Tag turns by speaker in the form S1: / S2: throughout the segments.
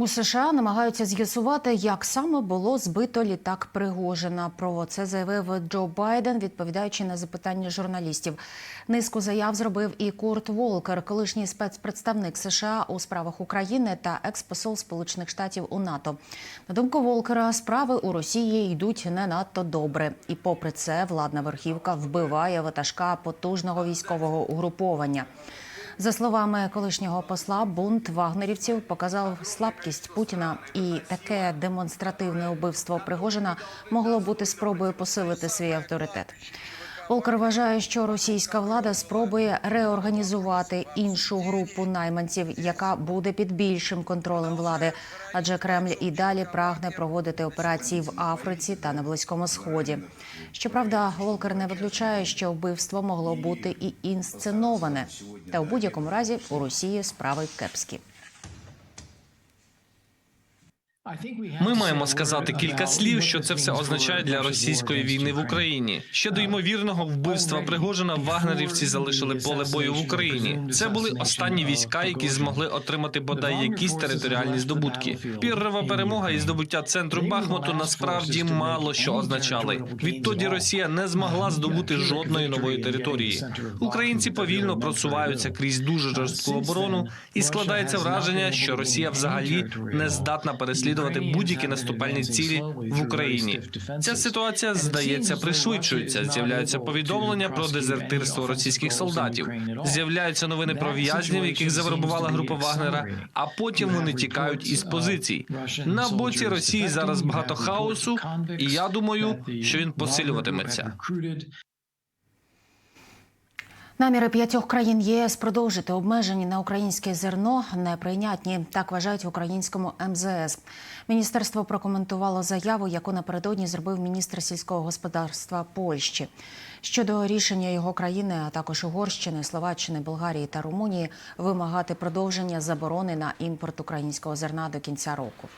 S1: У США намагаються з'ясувати, як саме було збито літак Пригожина. Про це заявив Джо Байден, відповідаючи на запитання журналістів. Низку заяв зробив і Курт Волкер, колишній спецпредставник США у справах України та експосол Сполучених Штатів у НАТО. На думку Волкера, справи у Росії йдуть не надто добре, і попри це владна верхівка вбиває ватажка потужного військового угруповання. За словами колишнього посла, бунт вагнерівців показав слабкість Путіна, і таке демонстративне убивство Пригожина могло бути спробою посилити свій авторитет. Волкер вважає, що російська влада спробує реорганізувати іншу групу найманців, яка буде під більшим контролем влади, адже Кремль і далі прагне проводити операції в Африці та на Близькому Сході. Щоправда, Волкер не виключає, що вбивство могло бути і інсценоване. Та у будь-якому разі у Росії справи кепські.
S2: Ми маємо сказати кілька слів, що це все означає для російської війни в Україні. Ще до ймовірного вбивства Пригожина вагнерівці залишили поле бою в Україні. Це були останні війська, які змогли отримати бодай якісь територіальні здобутки. Піррова перемога і здобуття центру Бахмуту насправді мало що означали. Відтоді Росія не змогла здобути жодної нової території. Українці повільно просуваються крізь дуже жорстку оборону, і складається враження, що Росія взагалі не здатна переслідувати будь-які наступальні цілі в Україні. Ця ситуація здається пришвидшується. З'являються повідомлення про дезертирство російських солдатів. З'являються новини про в'язнів, яких завербувала група Вагнера. А потім вони тікають із позицій. На боці Росії зараз багато хаосу, і я думаю, що він посилюватиметься.
S1: Наміри п'ятьох країн єС продовжити обмеження на українське зерно неприйнятні. Так вважають в українському МЗС. Міністерство прокоментувало заяву, яку напередодні зробив міністр сільського господарства Польщі. Щодо рішення його країни, а також Угорщини, Словаччини, Болгарії та Румунії вимагати продовження заборони на імпорт українського зерна до кінця року.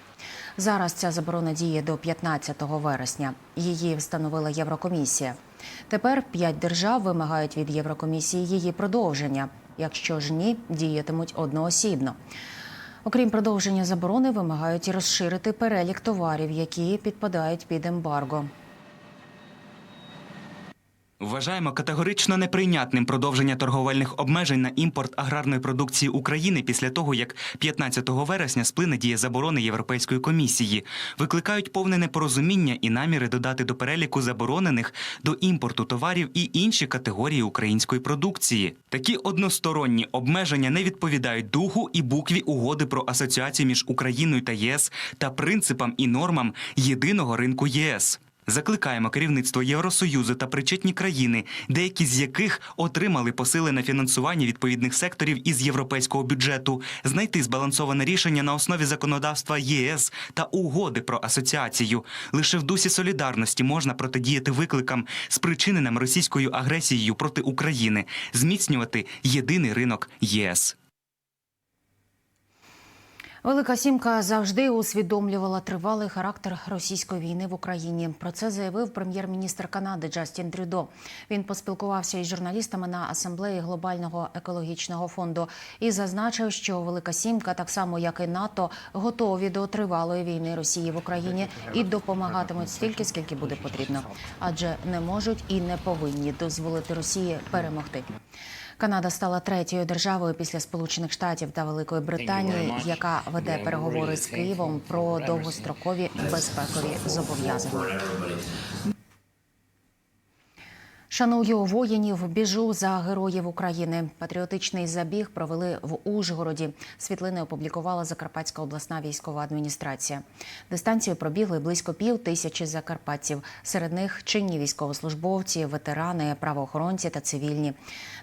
S1: Зараз ця заборона діє до 15 вересня. Її встановила Єврокомісія. Тепер п'ять держав вимагають від Єврокомісії її продовження. Якщо ж ні, діятимуть одноосібно. Окрім продовження заборони, вимагають і розширити перелік товарів, які підпадають під ембарго.
S3: Вважаємо категорично неприйнятним продовження торговельних обмежень на імпорт аграрної продукції України після того, як 15 вересня сплине дія заборони Європейської комісії. Викликають повне непорозуміння і наміри додати до переліку заборонених до імпорту товарів і інші категорії української продукції. Такі односторонні обмеження не відповідають духу і букві угоди про асоціацію між Україною та ЄС та принципам і нормам єдиного ринку ЄС. Закликаємо керівництво Євросоюзу та причетні країни, деякі з яких отримали посилене фінансування відповідних секторів із європейського бюджету, знайти збалансоване рішення на основі законодавства ЄС та угоди про асоціацію. Лише в дусі солідарності можна протидіяти викликам, спричиненим російською агресією проти України, зміцнювати єдиний ринок ЄС.
S1: Велика сімка завжди усвідомлювала тривалий характер російської війни в Україні. Про це заявив прем'єр-міністр Канади Джастін Трюдо. Він поспілкувався із журналістами на асамблеї глобального екологічного фонду і зазначив, що Велика Сімка, так само як і НАТО, готові до тривалої війни Росії в Україні і допомагатимуть стільки, скільки буде потрібно, адже не можуть і не повинні дозволити Росії перемогти. Канада стала третьою державою після Сполучених Штатів та Великої Британії, яка веде переговори з Києвом про довгострокові безпекові зобов'язання. Шаную воїнів, біжу за героїв України. Патріотичний забіг провели в Ужгороді. Світлини опублікувала Закарпатська обласна військова адміністрація. Дистанцію пробігли близько пів тисячі закарпатців. Серед них чинні військовослужбовці, ветерани, правоохоронці та цивільні.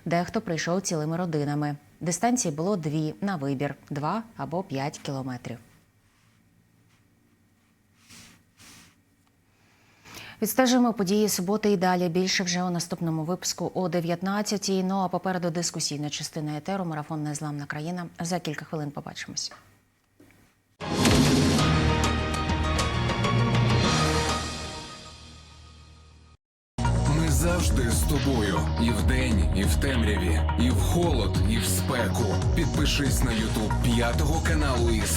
S1: Дехто прийшов цілими родинами. Дистанції було дві на вибір: два або п'ять кілометрів. Відстежимо події суботи і далі. Більше вже у наступному випуску о 19-й. Ну а попереду дискусійна частина етеру. Марафон Незламна країна. За кілька хвилин побачимось.
S4: Ми завжди з тобою. І вдень, і в темряві, і в холод, і в спеку. Підпишись на Ютуб п'ятого каналу із